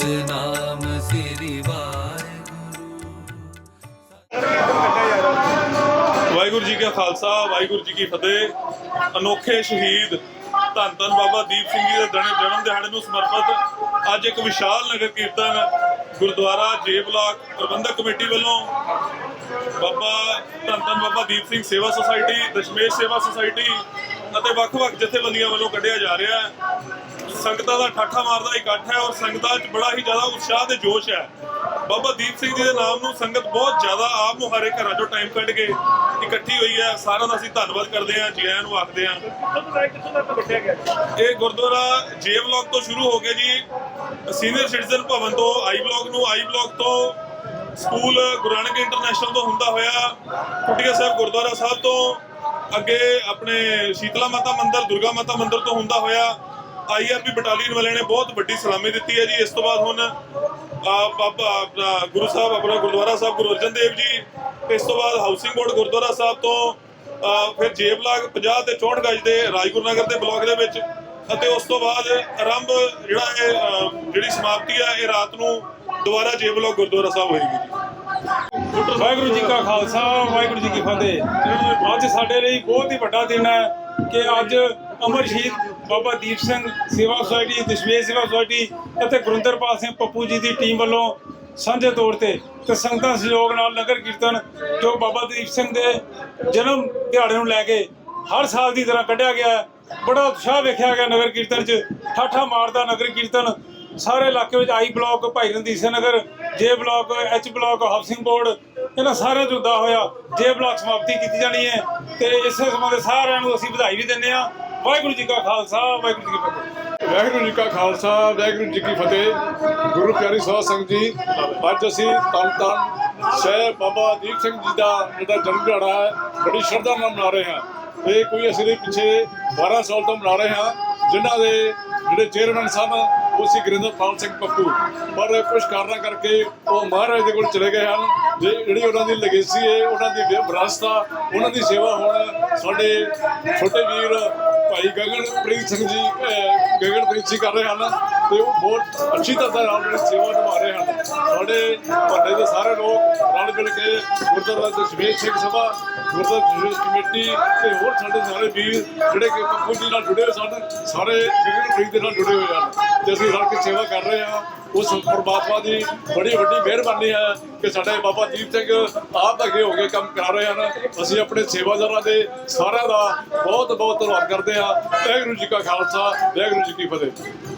ਸਤਨਾਮ ਸ੍ਰੀ ਵਾਹਿਗੁਰੂ। ਵਾਹਿਗੁਰੂ ਜੀ ਕਾ ਖਾਲਸਾ, ਵਾਹਿਗੁਰੂ ਜੀ ਕੀ ਫਤਿਹ। ਅਨੋਖੇ ਸ਼ਹੀਦ ਧੰਨ ਧੰਨ ਬਾਬਾ ਦੀਪ ਸਿੰਘ ਜੀ ਦੇ ਜਨਮ ਦਿਹਾੜੇ ਨੂੰ ਸਮਰਪਿਤ ਅੱਜ ਇੱਕ ਵਿਸ਼ਾਲ ਨਗਰ ਕੀਰਤਨ ਗੁਰਦੁਆਰਾ ਜੇ ਬਲਾਕ ਪ੍ਰਬੰਧਕ ਕਮੇਟੀ ਵੱਲੋਂ ਬਾਬਾ ਧੰਨ ਧੰਨ ਬਾਬਾ ਦੀਪ ਸਿੰਘ ਸੇਵਾ ਸੁਸਾਇਟੀ, ਦਸ਼ਮੇਸ਼ ਸੇਵਾ ਸੁਸਾਇਟੀ ਅਤੇ ਵੱਖ-ਵੱਖ ਜਥੇਬੰਦੀਆਂ ਵੱਲੋਂ ਕੱਢਿਆ ਜਾ ਰਿਹਾ ਹੈ। ਸੰਗਤਾਂ ਦਾ ਠਾਠਾ ਮਾਰਦਾ ਇਕੱਠ ਹੈ ਔਰ ਸੰਗਤਾਂ 'ਚ ਬੜਾ ਹੀ ਜ਼ਿਆਦਾ ਉਤਸ਼ਾਹ ਤੇ ਜੋਸ਼ ਹੈ। ਬਾਬਾ ਦੀਪ ਸਿੰਘ ਜੀ ਦੇ ਨਾਮ ਨੂੰ ਸੰਗਤ ਬਹੁਤ ਜ਼ਿਆਦਾ ਆਪ ਮੁਹਾਰੇ ਘਰਾਂ 'ਚੋਂ ਟਾਈਮ ਕੱਢ ਕੇ ਇਕੱਠੀ ਹੋਈ ਹੈ। ਸਾਰਿਆਂ ਦਾ ਅਸੀਂ ਧੰਨਵਾਦ ਕਰਦੇ ਹਾਂ, ਜੀ ਆਇਆਂ ਨੂੰ ਆਖਦੇ ਹਾਂ। ਇਹ ਗੁਰਦੁਆਰਾ ਜੇ ਬਲਾਕ ਤੋਂ ਸ਼ੁਰੂ ਹੋ ਕੇ ਜੀ। ਸੀਨੀਅਰ ਸਿਟੀਜ਼ਨ ਭਵਨ ਤੋਂ ਆਈ ਬਲਾਕ ਨੂੰ ਆਈ ਬਲਾਕ ਤੋਂ ਸਕੂਲ ਗੁਰੂ ਨਾਨਕ ਇੰਟਰਨੈਸ਼ਨਲ ਤੋਂ ਹੁੰਦਾ ਹੋਇਆ ਕੁਟੀਆ ਸਾਹਿਬ ਗੁਰਦੁਆਰਾ ਸਾਹਿਬ ਤੋਂ। ਅੱਗੇ ਆਪਣੇ ਸ਼ੀਤਲਾ ਮਾਤਾ ਮੰਦਿਰ, ਦੁਰਗਾ ਮਾਤਾ ਮੰਦਿਰ ਤੋਂ ਹੁੰਦਾ ਹੋਇਆ। ਆਈਆਰਪੀ ਬਟਾਲੀਅਨ ਵਾਲਿਆਂ ਨੇ ਬਹੁਤ ਵੱਡੀ ਸਲਾਮੀ ਦਿੱਤੀ ਹੈ ਜੀ। ਇਸ ਤੋਂ ਬਾਅਦ ਹੁਣ ਬਾਬਾ ਗੁਰੂ ਸਾਹਿਬ, ਆਪਣਾ ਗੁਰਦੁਆਰਾ ਸਾਹਿਬ, ਗੁਰੂ ਅਰਜਨ ਦੇਵ ਜੀ। ਇਸ ਤੋਂ ਬਾਅਦ ਹਾਊਸਿੰਗ ਬੋਰਡ ਗੁਰਦੁਆਰਾ ਸਾਹਿਬ ਤੋਂ ਫਿਰ ਜੇ 50 ਤੇ 64 ਗਜ ਦੇ ਰਾਜਗੁਰੂ ਨਗਰ ਦੇ ਬਲਾਕ ਦੇ ਵਿੱਚ। ਅਤੇ ਉਸ ਤੋਂ ਬਾਅਦ ਆਰੰਭ ਜਿਹੜਾ ਇਹ ਜਿਹੜੀ ਸਮਾਪਤੀ ਆ, ਇਹ ਰਾਤ ਨੂੰ ਦੁਬਾਰਾ ਜੇ ਬਲਾਕ ਗੁਰਦੁਆਰਾ ਸਾਹਿਬ ਹੋਏਗੀ ਵਾਹਿਗੁਰੂ ਜੀ ਕਾ ਖਾਲਸਾ, ਵਾਹਿਗੁਰੂ ਜੀ ਕੀ ਫਤਿਹ। ਅੱਜ ਸਾਡੇ ਲਈ ਬਹੁਤ ਹੀ ਵੱਡਾ ਦਿਨ ਹੈ ਕਿ ਅੱਜ ਅਮਰ ਸ਼ਹੀਦ ਬਾਬਾ ਦੀਪ ਸਿੰਘ ਸੇਵਾ ਸੁਸਾਇਟੀ, ਦਸ਼ਮੇਸ਼ ਸੇਵਾ ਸੁਸਾਇਟੀ ਅਤੇ ਗੁਰਿੰਦਰਪਾਲ ਸਿੰਘ ਪੱਪੂ ਜੀ ਦੀ ਟੀਮ ਵੱਲੋਂ ਸਾਂਝੇ ਤੌਰ ਤੇ ਤੇ ਸੰਗਤਾਂ ਸਹਿਯੋਗ ਨਾਲ ਨਗਰ ਕੀਰਤਨ ਜੋ ਬਾਬਾ ਦੀਪ ਸਿੰਘ ਦੇ ਜਨਮ ਦਿਹਾੜੇ ਨੂੰ ਲੈ ਕੇ ਹਰ ਸਾਲ ਦੀ ਤਰ੍ਹਾਂ ਕੱਢਿਆ ਗਿਆ ਬੜਾ ਉਤਸ਼ਾਹ ਵੇਖਿਆ ਗਿਆ ਨਗਰ ਕੀਰਤਨ 'ਚ। ਠਾਠਾ ਮਾਰਦਾ ਨਗਰ ਕੀਰਤਨ। ਸਾਰੇ ਇਲਾਕੇ ਵਿੱਚ ਆਈ ਬਲਾਕ ਭਾਈ Ranjit Singh Nagar, J block H block housing board, ਇਹਨਾਂ ਸਾਰਿਆਂ ਤੋਂ ਹੁੰਦਾ ਹੋਇਆ ਜੇ ਬਲਾਕ ਸਮਾਪਤੀ ਕੀਤੀ ਜਾਣੀ ਹੈ ਤੇ ਇਸੇ ਸੰਬੰਧ ਸਾਰਿਆਂ ਨੂੰ ਅਸੀਂ ਵਧਾਈ ਵੀ ਦਿੰਦੇ ਹਾਂ। ਵਾਹਿਗੁਰੂ ਜੀ ਕਾ ਖਾਲਸਾ, ਵਾਹਿਗੁਰੂ ਜੀ ਕੀ ਫਤਿਹ। ਵਾਹਿਗੁਰੂ ਜੀ ਕਾ ਖਾਲਸਾ, ਵਾਹਿਗੁਰੂ ਜੀ ਕੀ ਫਤਿਹ। ਗੁਰੂ ਪਿਆਰੀ ਸਾਧ ਸੰਗਤ ਜੀ, ਅੱਜ ਅਸੀਂ ਤਨ ਤਨ ਸਹਿ ਬਾਬਾ ਦੀਪ ਸਿੰਘ ਜੀ ਦਾ ਜਿਹੜਾ ਜਨਮ ਦਿਹਾੜਾ ਹੈ, ਬੜੀ ਸ਼ਰਧਾ ਨਾਲ ਮਨਾ ਰਹੇ ਹਾਂ। ਇਹ ਕੋਈ ਅਸੀਂ ਦੇ ਪਿੱਛੇ 12 ਸਾਲ ਤੋਂ ਮਨਾ ਰਹੇ ਹਾਂ, ਜਿਨ੍ਹਾਂ ਦੇ ਜਿਹੜੇ ਚੇਅਰਮੈਨ ਸਨ ਉਹ ਸੀ ਗੁਰਿੰਦਰਪਾਲ ਸਿੰਘ ਪੱਪੂ। ਪਰ ਕੁਝ ਕਾਰਨਾਂ ਕਰਕੇ ਉਹ ਮਹਾਰਾਜ ਦੇ ਕੋਲ ਚਲੇ ਗਏ ਹਨ। ਜੇ ਜਿਹੜੀ ਉਹਨਾਂ ਦੀ ਲੈਗੇਸੀ ਹੈ, ਉਹਨਾਂ ਦੀ ਵਿਰਾਸਤ ਆ ਉਹਨਾਂ ਦੀ ਸੇਵਾ ਹੁਣ, ਸਾਡੇ ਛੋਟੇ ਵੀਰ ਭਾਈ ਗਗਨਪ੍ਰੀਤ ਸਿੰਘ ਜੀ ਗਗਨਪ੍ਰੀਤ ਸਿੰਘ ਕਰ ਰਹੇ ਹਨ ਤੇ ਉਹ ਬਹੁਤ ਅੱਛੀ ਤਰ੍ਹਾਂ ਨਾਲ ਸੇਵਾ ਨਿਭਾ ਰਹੇ ਹਨ। ਸਾਡੇ ਵੱਡੇ ਦੇ ਸਾਰੇ ਲੋਕ ਰਲ ਮਿਲ ਕੇ ਗੁਰਦੁਆਰਾ ਦਸ਼ਮੇਸ਼ ਸਿੰਘ ਸਭਾ, ਗੁਰਦੁਆਰਾ ਦਸ਼ਮੇਸ਼ ਕਮੇਟੀ ਤੇ ਹੋਰ ਸਾਡੇ ਸਾਰੇ ਵੀਰ ਜਿਹੜੇ ਕਿ ਪੱਪੂ ਜੀ ਨਾਲ ਜੁੜੇ ਹੋਏ ਸਨ, ਸਾਰੇ ਗਗਨਪ੍ਰੀਤ ਦੇ ਨਾਲ ਜੁੜੇ ਹੋਏ ਹਨ ਤੇ ਅਸੀਂ ਰਲ ਕੇ ਸੇਵਾ ਕਰ ਰਹੇ ਹਾਂ। ਉਸ ਪਰਮਾਤਮਾ ਦੀ ਬੜੀ ਵੱਡੀ ਮਿਹਰਬਾਨੀ ਹੈ ਕਿ ਸਾਡੇ ਬਾਬਾ ਦੀਪ ਸਿੰਘ ਆਪ ਅੱਗੇ ਹੋ ਕੇ ਕੰਮ ਕਰਾ ਰਹੇ ਹਨ। ਅਸੀਂ ਆਪਣੇ ਸੇਵਾਦਾਰਾਂ ਦੇ ਸਾਰਿਆਂ ਦਾ ਬਹੁਤ ਬਹੁਤ ਧੰਨਵਾਦ ਕਰਦੇ ਹਾਂ। ਵਾਹਿਗੁਰੂ ਜੀ ਕਾ ਖਾਲਸਾ, ਵਾਹਿਗੁਰੂ ਜੀ ਕੀ ਫਤਿਹ।